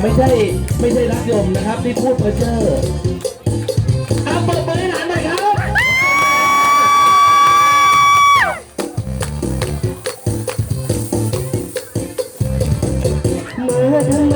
ไม่ใช่ไม่ใช่รักยมนะครับที่พูดเพอเจ้ออะเปเลานหอครับ เมื่อเธอ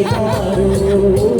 Ai, caro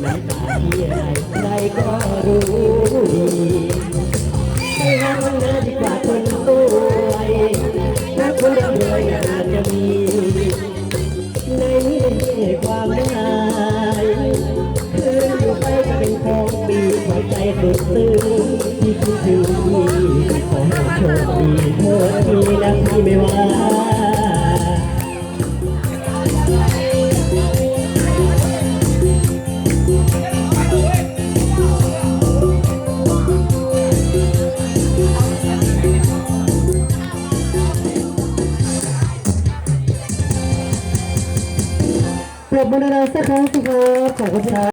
แม้ตาที่ไรใครก็รู้ดีเราหน้าดีกว่าคนรวยถ้าคนรวยอาจจะมี ในนี้ความหมายคืนอยู่ไปก็เป็นของปีหัวใจสุดซึ้งที่คิดถึงที่ขอให้โชคดีเธอทีและที่ไม่ว่า ปรบมือดังๆสักครั้งสิครับขอบคุณครับ